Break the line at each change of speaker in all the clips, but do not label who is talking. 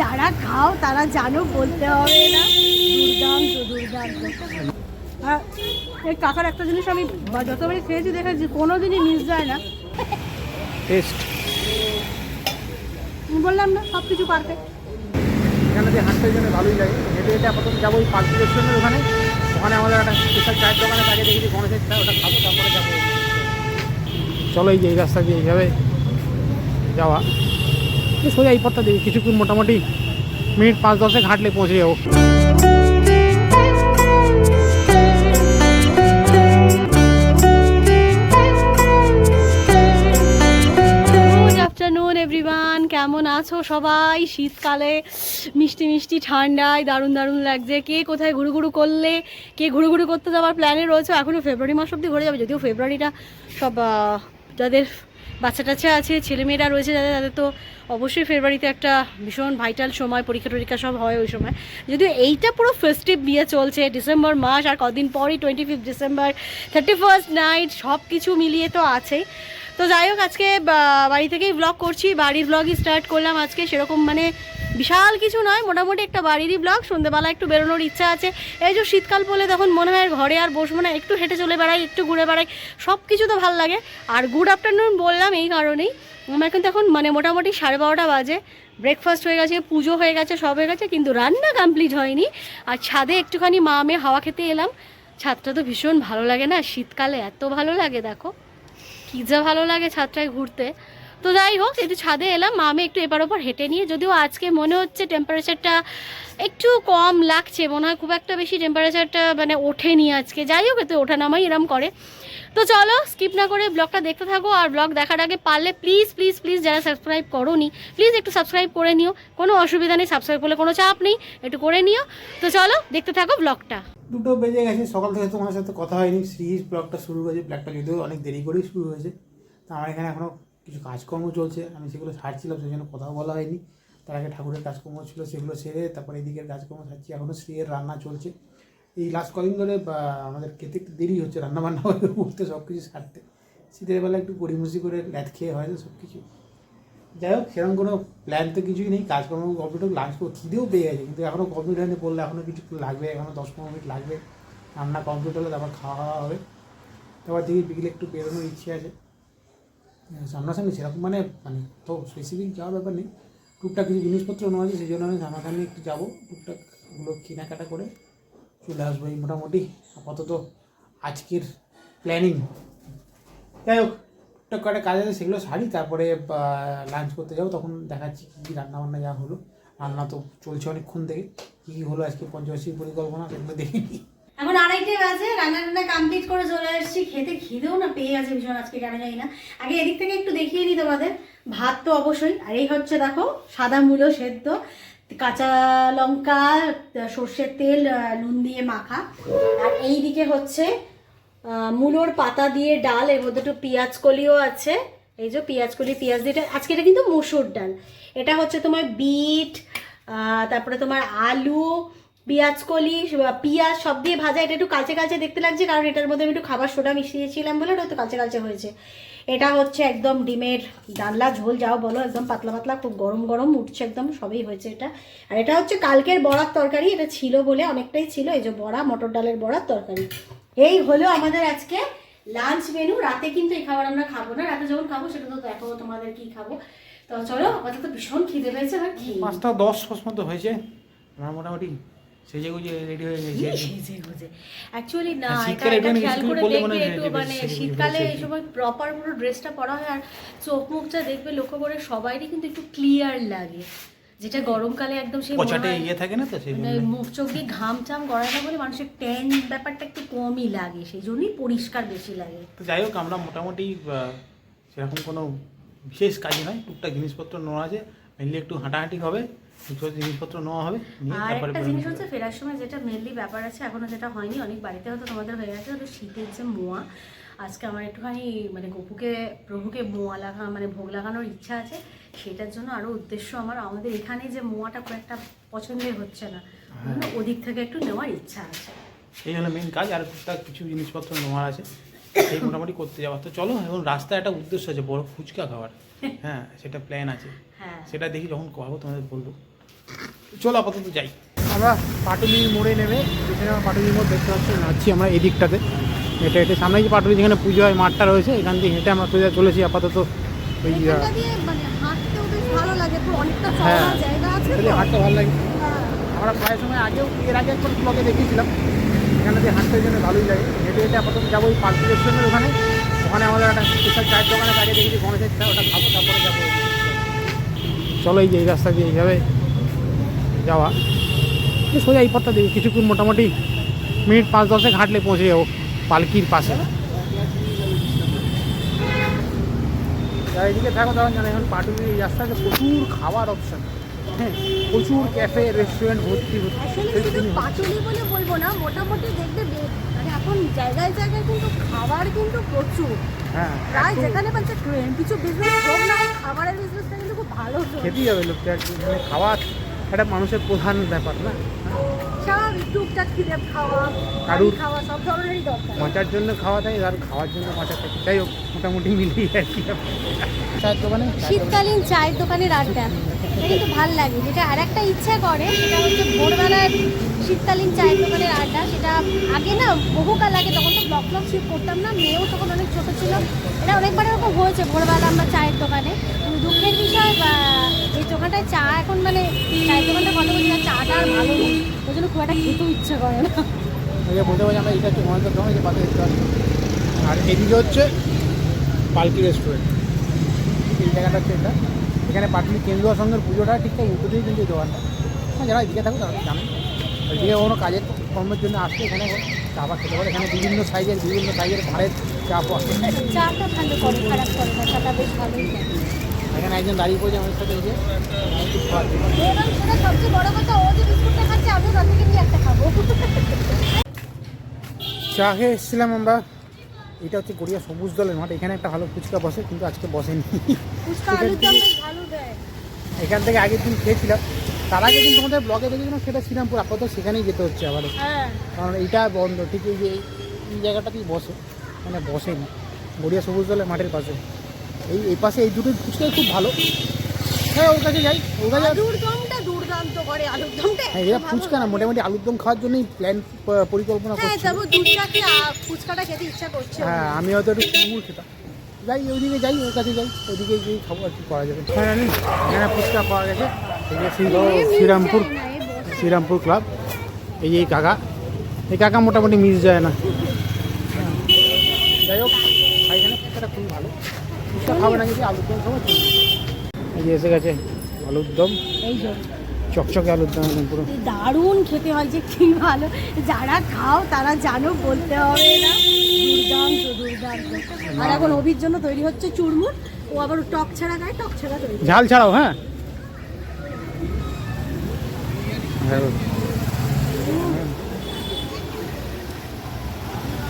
যারা খাও তারা জানো বলতে হবে না। দুর্দান্ত দুর্দান্ত। আর এই কাকার একটা জিনিস আমি যতবারই খেয়েছি দেখেছি কোনো দিনই মিস যায় না।
টেস্ট।
বললাম না সব কিছু পারফেক্ট
এখানে যে হাঁটতে জন্য ভালোই লাগে। হেঁটে হেঁটে আপাতত যাব ওই পার্ক রেস্টুরেন্টের ওখানে। ওখানে আমাদের একটা স্পেশাল চায়ের দোকানে তাকে দেখেছি গণেশের চা ওটা খাব তারপরে যাব। চলো এই যে এই রাস্তা দিয়ে এইভাবে যাওয়া। এই সোজা এই পথটা দেখি কিছুক্ষণ মোটামুটি মিনিট পাঁচ দশেক হাঁটলে পৌঁছে যাব।
এভরিওয়ান কেমন আছো সবাই? শীতকালে মিষ্টি মিষ্টি ঠান্ডায় দারুণ দারুণ লাগছে। কে কোথায় ঘুরু ঘুরু করলে, কে ঘুরু ঘুরু করতে যাওয়ার প্ল্যানে রয়েছে এখনও ফেব্রুয়ারি মাস অব্দি ঘুরে যাবে, যদিও ফেব্রুয়ারিটা সব যাদের বাচ্চা টাচ্চা আছে, ছেলেমেয়েরা রয়েছে, যাদের, তাদের তো অবশ্যই ফেব্রুয়ারিতে একটা ভীষণ ভাইটাল সময়, পরীক্ষা টরীক্ষা সব হয় ওই সময়। যদিও এইটা পুরো ফেস্টিভ বিয়ে চলছে ডিসেম্বর মাস আর কদিন পরই twenty fifth December thirty first night সব কিছু মিলিয়ে তো আছেই। তো যাই হোক, আজকে বাড়ি থেকেই ব্লগ করছি। বাড়ির ব্লগই স্টার্ট করলাম আজকে। সেরকম মানে বিশাল কিছু নয়, মোটামুটি একটা বাড়িরই ব্লগ সন্ধ্যেবেলা একটু বেরোনোর ইচ্ছা আছে। এই যে শীতকাল পড়লে তখন মনে হয় ঘরে আর বসবো না। একটু হেঁটে চলে বেড়াই, একটু ঘুরে বেড়াই সব কিছু তো ভালো লাগে। আর গুড আফটারনুন বললাম এই কারণেই। আমার কিন্তু এখন মানে মোটামুটি সাড়ে বারোটা বাজে। ব্রেকফাস্ট হয়ে গেছে, পুজো হয়ে গেছে, সব হয়ে গেছে, কিন্তু রান্না কমপ্লিট হয়নি। আর ছাদে একটুখানি মা মেয়ে হাওয়া খেতে এলাম। ছাদটা তো ভীষণ ভালো লাগে না, শীতকালে এত ভালো লাগে, দেখো। যা ভালো লাগে ছাদটায় ঘুরতে। তো যাই হোক, একটু ছাদে এলাম আমি একটু এপার ওপর হেঁটে নিয়ে, যদিও আজকে মনে হচ্ছে টেম্পারেচারটা একটু কম লাগছে, মনে হয় খুব একটা বেশি টেম্পারেচারটা মানে ওঠেনি আজকে। যাই হোক, এতে ওঠানামাই এরম করে। তো চলো স্কিপ না করে ব্লগটা দেখতে থাকো, আর ব্লগ দেখার আগে পারলে প্লিজ প্লিজ প্লিজ যারা সাবস্ক্রাইব করো নি প্লিজ একটু সাবস্ক্রাইব করে নিও। কোনো অসুবিধা নেই সাবস্ক্রাইব করলে কোনো চাপ নেই, একটু করে নিও। তো চলো, দেখতে থাকো ব্লগটা
দুটো বেজে গেছে, সকাল থেকে তোমার সাথে কথা হয়নি। সিরিজ ব্লগটা শুরু হয়েছে ব্লগটা যদিও অনেক দেরি করেই শুরু হয়েছে। তো আমার এখানে এখনও কিছু কাজকর্ম চলছে, আমি সেগুলো সারছিলাম, সেই জন্য কথাও বলা হয়নি। তার আগে ঠাকুরের কাজকর্ম ছিল, সেগুলো সেরে তারপর এদিকের কাজকর্ম সারছি। এখনও স্ত্রীর রান্না চলছে। এই লাস্ট কদিন ধরে আমাদের খেতে একটু দেরি হচ্ছে রান্না বান্না করে উঠতে সব কিছু সারতে। শীতের বেলা একটু পরিমুষি করে ল্যাথ খেয়ে হয় সব কিছু যাই হোক, সেরকম কোনো প্ল্যান তো কিছুই নেই। কাজকর্ম কমপ্লিট হোক লাঞ্চ খিদেও পেয়ে গেছে। কিন্তু এখনও কমপ্লিট হয়নি বললে এখনও কিছু লাগবে এখনও দশ পনেরো মিনিট লাগবে। রান্না কমপ্লিট হলে তারপর খাওয়া দাওয়া হবে। তারপর দেখি বিকেলে একটু বেরোনোর ইচ্ছে আছে। সামনাসামনি সেরকম মানে মানে তো স্পেসিফিক যাওয়ার ব্যাপার নেই। টুকটাক কিছু জিনিসপত্র নেওয়া আছে, সেই জন্য আমি সামনাসামনি একটু যাব। টুকটাক ওগুলো কেনাকাটা করে চলে আসব এই মোটামুটি। আপাতত আজকের প্ল্যানিং যাই হোক কয়েকটা কাজ আছে, সেগুলো সারি, তারপরে লাঞ্চ করতে যাব, তখন দেখাচ্ছি কী কী রান্না বান্না যা হলো। রান্না তো চলছে অনেকক্ষণ থেকে, কী কী হলো আজকে পঞ্চবার্ষিক পরিকল্পনা, সেগুলো দেখিনি।
এখন আড়াইটে বাজে, রান্না টান্না কমপ্লিট করে চলে এসেছি, খেতে খিদেও না পেয়ে গেছে ভীষণ আজকে, কেন জানি না। আগে এদিক থেকে একটু দেখিয়ে দিই তোমাদের, ভাত তো অবশ্যই, আর এই হচ্ছে দেখো, সাদা মূলো সেদ্ধ, কাঁচা লঙ্কা, সর্ষের তেল নুন দিয়ে মাখা, আর এই দিকে হচ্ছে মূলোর পাতা দিয়ে ডাল, এর মধ্যে একটু কলিও আছে। এই যে কলি, পেঁয়াজ দিয়ে আজকে এটা কিন্তু মসুর ডাল। এটা হচ্ছে তোমার বিট তারপরে তোমার আলু, পেঁয়াজ কলি পেঁয়াজ সব দিয়ে ভাজা। এটা একটু কালচে কালচে দেখতে লাগছে, কারণ এটার মধ্যে আমি একটু খাবার সোডা মিশিয়েছিলাম বলে ওটা একটু কালচে কালচে হয়েছে। এটা হচ্ছে একদম ডিমের ডালনা, ঝোল যাও বলো, একদম পাতলা পাতলা, খুব গরম গরম উঠছে একদম, সবই হয়েছে এটা। আর এটা হচ্ছে কালকের বড়ার তরকারি, এটা ছিল বলে অনেকটাই ছিল, এই যে বড়া, মটর ডালের বড়ার তরকারি। এই হলো আমাদের আজকে লাঞ্চ মেনু রাতে কিন্তু এই খাবার আমরা খাব না। রাতে যখন খাব সেটা তো দেখো তোমাদের কি খাব। তো চলো আপাতত ভীষণ খিদে পেয়েছে আর কি?
পাঁচটা দশ মতো হয়েছে। আমার মোটামুটি সেজে গুজে রেডি হয়ে গেছে।
সেজে গুজে? অ্যাকচুয়ালি না এটা
শীতকালে
এটা খেয়াল করে
করে
দেখবে একটু মানে শীতকালে এই সময় প্রপার পুরো ড্রেসটা পরা হয় আর চোখ মুখটা দেখবে লক্ষ্য করে সবাইরই কিন্তু একটু ক্লিয়ার লাগে। যেটা গরমকালে একদম সেই
পচাটে ইয়ে থাকে না তো সেই
মানে মুখ চোখ দিয়ে ঘাম চাম গড়ায় না বলে মানুষের ট্যান ব্যাপারটা একটু কমই লাগে সেই জন্যই পরিষ্কার বেশি লাগে।
তো যাই হোক আমরা মোটামুটি সেরকম কোনো বিশেষ কাজই নয় টুকটাক জিনিসপত্র নেওয়া আছে মেনলি একটু হাঁটাহাঁটি হবে কিছু জিনিসপত্র নেওয়া হবে
আর একটা জিনিস হচ্ছে ফেরার সময় যেটা মেনলি ব্যাপার আছে এখনও যেটা হয়নি অনেক বাড়িতে হয়তো তোমাদের হয়ে গেছে হয়তো শীতের যে মোয়া আজকে আমার একটুখানি মানে গপুকে প্রভুকে মোয়া লাগা মানে ভোগ লাগানোর ইচ্ছা আছে সেটার জন্য আরও উদ্দেশ্য আমার। আমাদের এখানে যে মোয়াটা খুব একটা পছন্দের হচ্ছে না। ওদিক থেকে একটু নেওয়ার ইচ্ছা আছে।
এই হলো মেন কাজ। আর টুকটাক কিছু জিনিসপত্র নেওয়ার আছে। সেই মোটামুটি করতে যাওয়া। তো চলো এখন রাস্তায় একটা উদ্দেশ্য আছে বড় ফুচকা খাওয়ার। হ্যাঁ সেটা প্ল্যান আছে।
হ্যাঁ।
সেটা দেখি যখন খাব তোমাদের বলব। চলো আপাতত যাই। আমরা পাটুলি মোড়ে নেমে যেখানে আমরা পাটুলি মোড় দেখতে পাচ্ছি যাচ্ছি আমরা এদিকটাতে। হেঁটে হেঁটে সামনে যে পাটুলি যেখানে পুজো হয় মাঠটা রয়েছে এখান থেকে হেঁটে আমরা সোজা চলেছি আপাতত। ওই আহ,
এখানটা দিয়ে মানে হাঁটতেও বেশ ভালো লাগে তো অনেকটা
হ্যাঁ।
চওড়া জায়গা আছে
হাঁটতে ভালো লাগে।
হ্যাঁ।
আমরা প্রায় সময় আগেও এর আগে একবার ব্লগে দেখিয়েছিলাম এখানে দিয়ে হাঁটতে জন্য ভালোই লাগে। হেঁটে হেঁটে আপাতত যাব ওই পার্টি রেস্টুরেন্টের ওখানে। ওখানে আমাদের একটা স্পেশাল চায়ের দোকানে আগে দেখেছি গণেশের চা ওটা খাব তারপরে যাব। চলো এই যে এই রাস্তা দিয়ে এইভাবে যাওয়া। এই সোজা এই পথটা দেখি কিছুক্ষণ মোটামুটি মিনিট পাঁচ দশেক হাঁটলে পৌঁছে যাব পালকির পাশে। যারা এদিকে থাকো তখন জানো এখন পাটুলির এই রাস্তাতে প্রচুর খাবার অপশন হ্যাঁ প্রচুর ক্যাফে রেস্টুরেন্ট ভর্তি ভর্তি।
পাটুলি বলে বলব না মোটামুটি দেখবে মানে এখন জায়গায় জায়গায় কিন্তু খাবার কিন্তু প্রচুর।
হ্যাঁ
প্রায় যেখানে পাচ্ছে কিছু বিজনেস হোক না খাবারের বিজনেসটা কিন্তু খুব ভালো
খেতেই হবে কি। মানে খাওয়া একটা মানুষের প্রধান ব্যাপার না?
টুকটাক খিদে খাওয়া
কারুর-
খাওয়া সব ধরনেরই দরকার।
জন্য খাওয়া থাকে আর খাওয়ার জন্য বাঁচা থাকে যাই হোক মোটামুটি মিলিয়ে আর কি চায়ের দোকানে?
শীতকালীন চায়ের দোকানের আড্ডা। এটা কিন্তু ভালো লাগে। যেটা আর একটা ইচ্ছা করে সেটা হচ্ছে ভোরবেলায় শীতকালীন চায়ের দোকানের আড্ডা। সেটা আগে না বহুকাল আগে তখন তো ব্লক ব্লক শিফট করতাম না। মেয়েও তখন অনেক ছোট ছিল। এটা অনেকবার এরকম হয়েছে ভোরবেলা আমরা চায়ের দোকানে। দুঃখের বিষয় বা এই দোকানটায় চা এখন মানে চায়ের দোকানটা কথা বলছি না চাটা আর ভালো জন্য খুব একটা খেতেও ইচ্ছা করে না।
বলতে পারি আমরা এটা হচ্ছে মহেন্দ্র পাশে দেখতে পাচ্ছি। আর এদিকে হচ্ছে পালকি রেস্টুরেন্ট এই জায়গাটা হচ্ছে এটা। এখানে পাটলি কেন্দ্রীয় সঙ্গের পুজোটা ঠিকঠাক উঠেই কিন্তু এই দোকানটা। হ্যাঁ যারা এদিকে থাকো তারা জানেন। ওইদিকে কোনো কাজের কর্মের জন্য আসলে এখানে চা পা খেতে পারে। এখানে বিভিন্ন সাইজের বিভিন্ন সাইজের ভাড়ের চা পাওয়া।
চাটা ভালো করে খারাপ করে চাটা বেশ ভালোই
এখানে একজন দাঁড়িয়ে পড়েছে আমার সাথে এই যে। একটু খাওয়ার জন্য।
এবং সেটা সবচেয়ে বড় কথা ও যে বিস্কুটটা খাচ্ছে আমিও তার থেকে নিয়ে একটা খাব
চা খেয়ে এসেছিলাম আমরা। এটা হচ্ছে গড়িয়া সবুজ দলের মাঠ। এখানে একটা ভালো ফুচকা বসে কিন্তু আজকে বসেনি। এখান থেকে আগের দিন খেয়েছিলাম। তার আগে কিন্তু আমাদের ব্লগে দেখেছিলাম সেটা শ্রীরামপুর আপাতত সেখানেই যেতে হচ্ছে আবার।
হ্যাঁ।
কারণ এইটা বন্ধ ঠিক এই যে এই জায়গাটাতেই বসে। মানে বসেনি। গড়িয়া সবুজ দলের মাঠের পাশে। এই এই পাশে এই দুটো ফুচকাই খুব ভালো। হ্যাঁ ওর কাছে যাই ওর কাছে
আলুর দমটা দুর্দান্ত করে আলুর দমটা
হ্যাঁ এরা ফুচকা না মোটামুটি আলুর দম খাওয়ার জন্যই প্ল্যান পরিকল্পনা
হ্যাঁ
করছি
তারপর দুধ চা খেয়ে ফুচকাটা খেতে ইচ্ছা করছে।
হ্যাঁ আমি হয়তো একটু কুমুর খেতাম। যাই ওইদিকে যাই ওর কাছে যাই ওইদিকে গিয়ে খাব আর কি করা যাবে। হ্যাঁ এখানে ফুচকা পাওয়া গেছে। এই যে শ্রী- শ্রীরামপুর শ্রীরামপুর ক্লাব। এই যে এই কাকা এই কাকা মোটামুটি মিস যায় না। যাই হোক আর এখানে ফুচকাটা খুবই ভালো ফুচকা খাবে না যদি আলুর দম খাব ঠিক। এই যে এসে গেছে আলুর দম।
এই যে।
চকচকে আলুর দম পুরো।
দারুণ খেতে হয় যে কি ভালো। যারা খাও তারা জানো বলতে হবে না। দুর্দান্ত দুর্দান্ত। আর এখন অভির জন্য তৈরি হচ্ছে চুরমুর। ও আবার টক ছাড়া খায় টক ছাড়া তৈরি
ঝাল ছাড়াও হ্যাঁ?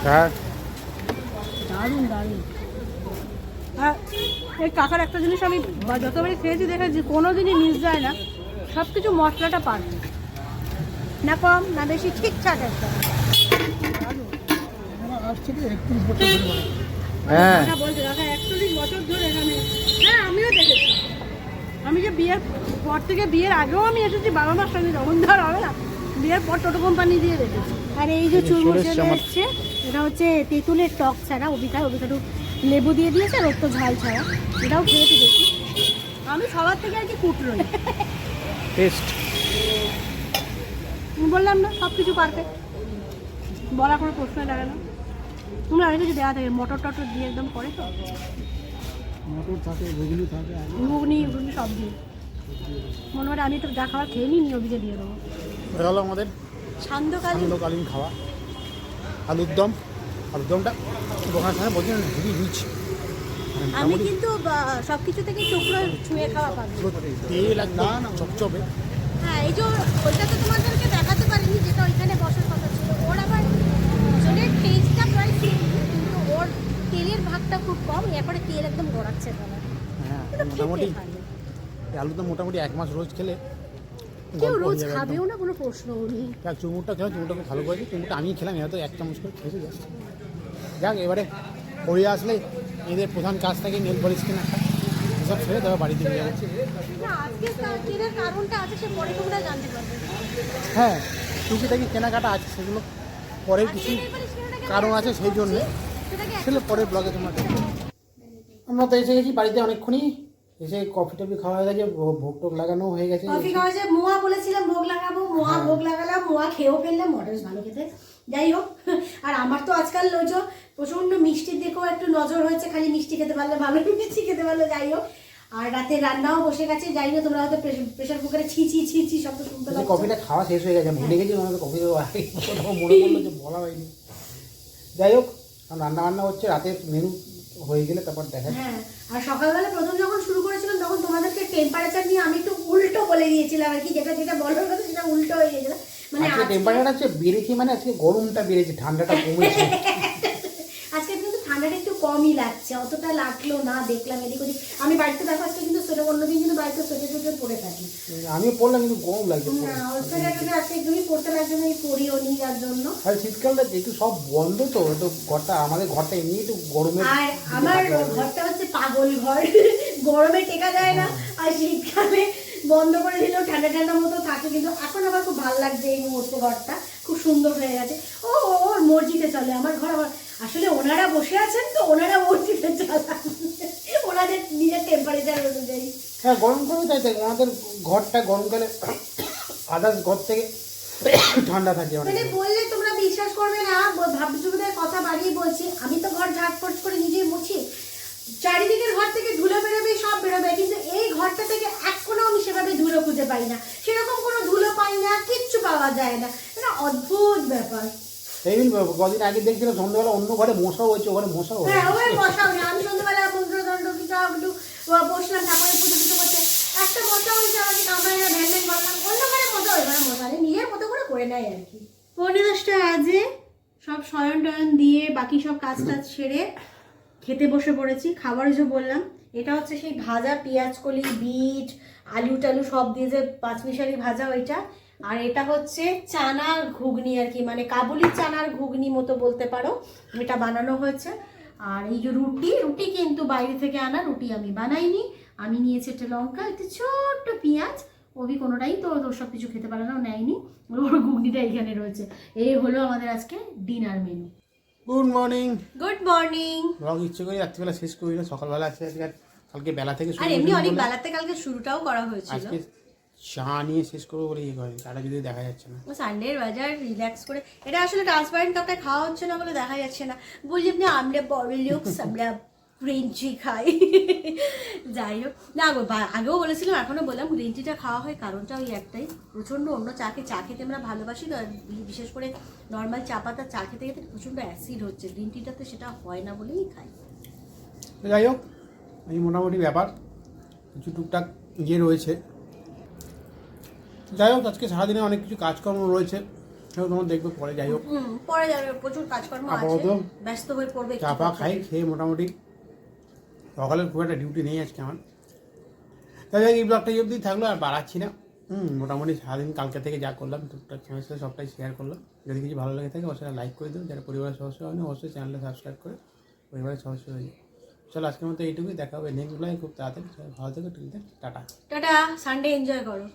হ্যাঁ।
দারুণ দারুণ। এই কাকার একটা জিনিস আমি যতবারই খেয়েছি দেখেছি কোনো দিনই মিস যায় না। সব কিছু মশলাটা পারবে না কম না বেশি ঠিকঠাক একটা।
হ্যাঁ।
বলছে কাকা একচল্লিশ বছর ধরে এখানে। হ্যাঁ আমিও দেখেছি। আমি যে বিয়ের পর থেকে বিয়ের আগেও আমি এসেছি বাবা মার সঙ্গে যখন ধর হবে না বিয়ের পর টোটো কোম্পানি দিয়ে দেখেছি আর এই যে চুরমুর
এসছে
এটা হচ্ছে তেঁতুলের টক ছাড়া অবিকায় অবিকা একটু লেবু দিয়ে দিয়েছে আর ওর তো ঝাল ছাড়া। এটাও খেয়েছি দেখি। আমি সবার থেকে আর কি কুটরোই
টেস্ট।
বললাম না সব কিছু পারফেক্ট বলা কোনো প্রশ্ন লাগে না। তুমি অনেক কিছু দেওয়া থাকে মটর টটর দিয়ে একদম করে তো।
মটর থাকে বেগুনি থাকে
ঘুগনি ঘুগনি সব দিয়ে। মনে হয় আমি তো যা খাবার খেয়ে নিই অভিজে দিয়ে দেবো।
হয়ে গেল আমাদের
সান্ধ্যকালীন।
সান্ধ্যকালীন খাওয়া আলুর দম। আলুর দমটা দোকানের সামনে বলছেন হেভি রিচ
আমি কিন্তু সব কিছু থেকে টুকরো ছুঁয়ে খাওয়া পাবো।
তেল একদম চপচপে।
হ্যাঁ এই যে ওইটা তো তোমাদেরকে দেখাতে পারিনি যেটা ওইখানে বসার কথা ছিল। ওর আবার জলের টেস্টটা প্রায় সেম কিন্তু ওর তেলের ভাগটা খুব কম এরপরে তেল একদম গড়াচ্ছে তারা
হ্যাঁ মোটামুটি
ভালো।
এই মোটামুটি এক মাস রোজ খেলে
কেউ রোজ খাবেও না কোনো প্রশ্ন নেই।
চুমুরটা খেলাম চুমুরটা খুব ভালো করেছে চুমুরটা আমি খেলাম এত এক চামচ করে খেয়েছে যাচ্ছে যাক এবারে হরিয়া আসলে এদের প্রধান কাজ থাকে নেল পলিশ কেনা। এসব ছেড়ে তারপর বাড়িতে নিয়ে
যাচ্ছে হ্যাঁ
হ্যাঁ টুকিটাকি কেনাকাটা আছে সেগুলো পরের কিছু কারণ আছে সেই জন্য। সেগুলো পরের ব্লগে তোমার আমরা তো এসে গেছি বাড়িতে অনেকক্ষণই। এসে কফি টফি খাওয়া হয়ে গেছে ভোগ টোগ লাগানো হয়ে গেছে।
কফি খাওয়া যায় মোয়া বলেছিলাম ভোগ লাগাবো মোয়া ভোগ লাগালাম মোয়া খেয়েও ফেললাম মটর ভালো খেতে। যাই হোক আর আমার তো আজকাল লোজো প্রচণ্ড মিষ্টির দিকেও একটু নজর হয়েছে খালি মিষ্টি খেতে পারলে ভালো মিষ্টি খেতে পারলে যাই হোক। আর রাতে রান্নাও বসে গেছে যাই না তোমরা হয়তো প্রেশার কুকারে ছি ছি ছি ছি শব্দ শুনতে পাচ্ছ।
কফিটা খাওয়া শেষ হয়ে গেছে ভুলে গেছি আমাকে কফি দেওয়া মনে পড়ল যে বলা হয়নি। যাই হোক রান্না বান্না হচ্ছে রাতের মেনু হয়ে গেলে তারপর দেখা
হ্যাঁ আর সকালবেলা প্রথম যখন শুরু করেছিলাম তখন তোমাদেরকে টেম্পারেচার নিয়ে আমি একটু উল্টো বলে দিয়েছিলাম আর কি যেটা যেটা বলার কথা সেটা উল্টো হয়ে গেছিলাম মানে
আজকে টেম্পারেচার বেড়েছে মানে আজকে গরমটা বেড়েছে ঠান্ডাটা কমেছে।
আজকে কিন্তু ঠান্ডাটা একটু কমই লাগছে অতটা লাগল না দেখলাম এদিক ওদিক। আমি বাড়িতে দেখো আজকে সোয়েটার অন্যদিন কিন্তু বাড়িতে সোয়েটার টোয়েটার পরে থাকি।
পড়লাম কিন্তু গরম
না আজকে একদমই পড়তে লাগছে না এই পরিও নি যার জন্য।
আর শীতকালটা একটু সব বন্ধ তো তো ঘরটা আমাদের ঘরটা এমনি একটু গরমে
আর আমার ঘরটা হচ্ছে পাগল ঘর গরমে টেকা যায় না। আর শীতকালে বন্ধ করে দিলেও ঠান্ডা ঠান্ডা মতো থাকে কিন্তু এখন আমার খুব ভালো লাগছে এই মুহূর্তে ঘরটা খুব সুন্দর হয়ে গেছে। ও ও, ওর মসজিদে চলে আমার ঘর আমার আসলে ওনারা বসে আছেন তো ওনারা মসজিদে চালান। ওনাদের নিজের টেম্পারেচার অনুযায়ী।
হ্যাঁ তাই তাই আমাদের ঘরটা গরমকালে আদার্স ঘর থেকে ঠান্ডা থাকে
মানে বললে তোমরা বিশ্বাস করবে না কথা বাড়িয়ে বলছি আমি তো ঘর ঝাটপট করে নিজেই মুছি। চারিদিকের ঘর থেকে ধুলো বেরোবে সব বেরোবে কিন্তু এই ঘরটা থেকে এক কোনো আমি সেভাবে ধুলো খুঁজে পাই না। সেরকম কোনো ধুলো পাই না কিচ্ছু পাওয়া যায় না। এটা অদ্ভুত ব্যাপার।
এই কদিন আগে দেখছিলাম সন্ধ্যাবেলা অন্য ঘরে মশাও হয়েছে ওখানে হচ্ছে
হ্যাঁ। ওই বসাও আমি সন্ধ্যাবেলা কিছু একটু বসলাম, ঠাকুরের পুজো পুজো করতে। একটা মশা হয়েছে আমাকে কামড়ায় না ভ্যান করলাম অন্য ঘরে মজা ওই ঘরে মজা নেই। নিজের মতো করে করে নেয় আর কি।
পৌনে দশটা আজে সব শয়ন টয়ন দিয়ে বাকি সব কাজ টাজ সেরে খেতে বসে পড়েছি। খাবার যে বললাম,
এটা হচ্ছে সেই ভাজা পেঁয়াজ কলি বিট আলু টালু সব দিয়ে যে পাঁচমিশালি ভাজা ওইটা। আর এটা হচ্ছে চানার ঘুগনি আর কি মানে কাবুলি চানার ঘুগনি মতো বলতে পারো এটা বানানো হয়েছে। আর এই যে রুটি রুটি কিন্তু বাইরে থেকে আনা রুটি আমি বানাইনি। আমি নিয়েছি একটা লঙ্কা একটু ছোট্ট পেঁয়াজ। ওবি কোনোটাই তো ওর সব কিছু খেতে পারে না নেয়নি। ওর ঘুগনিটা এখানে রয়েছে। এই হলো আমাদের আজকে dinner menu.
Good morning
good morning
vlog ইচ্ছে করে রাত্রিবেলা শেষ করি না সকালবেলা আছে আজকে কালকে বেলা থেকে শুরু
আর এমনি অনেক
বলে।
বেলাতে কালকে শুরুটাও করা হয়েছিল।
আজকে চা নিয়ে শেষ করব বলে ইয়ে করে তারা যদি দেখা যাচ্ছে না।
সানডের বাজার রিল্যাক্স করে। এটা আসলে ট্রান্সপারেন্ট কাপটা খাওয়া হচ্ছে না বলে দেখা যাচ্ছে না। বলি আপনি আমরা বড় লুকস আমরা গ্রিন টি খাই। যাই হোক। না আগেও বলেছিলাম এখনও বললাম গ্রিন টিটা খাওয়া হয় কারণটা ওই একটাই। প্রচণ্ড অন্য চা চাকে চা খেতে আমরা ভালোবাসি তো বিশেষ করে নর্মাল চা পাতা চা খেতে খেতে প্রচণ্ড অ্যাসিড হচ্ছে। গ্রিন টিটাতে সেটা হয় না বলেই খাই।
যাই হোক এই মোটামুটি ব্যাপার। কিছু টুকটাক ইয়ে রয়েছে। যাই হোক আজকে সারাদিনে অনেক কিছু কাজকর্ম রয়েছে। সেগুলো তোমার দেখবে পরে যাই হোক।
পরে যাবে প্রচুর কাজকর্ম আছে। ব্যস্ত হয়ে পড়বে
চা পা খাই খেয়ে মোটামুটি সকালের খুব একটা ডিউটি নেই আজকে আমার। তাই এই ব্লগটা অবধি থাকল আর বাড়াচ্ছি না। হুম মোটামুটি সারাদিন কালকে থেকে যা করলাম টুকটাক চ্যানেলের সাথে সবটাই শেয়ার করলাম। যদি কিছু ভালো লাগে থাকে অবশ্যই লাইক করে দেবেন যারা পরিবারের সদস্য হয়নি অবশ্যই চ্যানেলটা সাবস্ক্রাইব করে পরিবারের সদস্য হয়ে যাবে চলো আজকের মতো এইটুকুই। দেখা হবে নেক্সট ব্লগে খুব তাড়াতাড়ি ভালো থেকো টাটা।
টাটা সানডে এনজয় করো।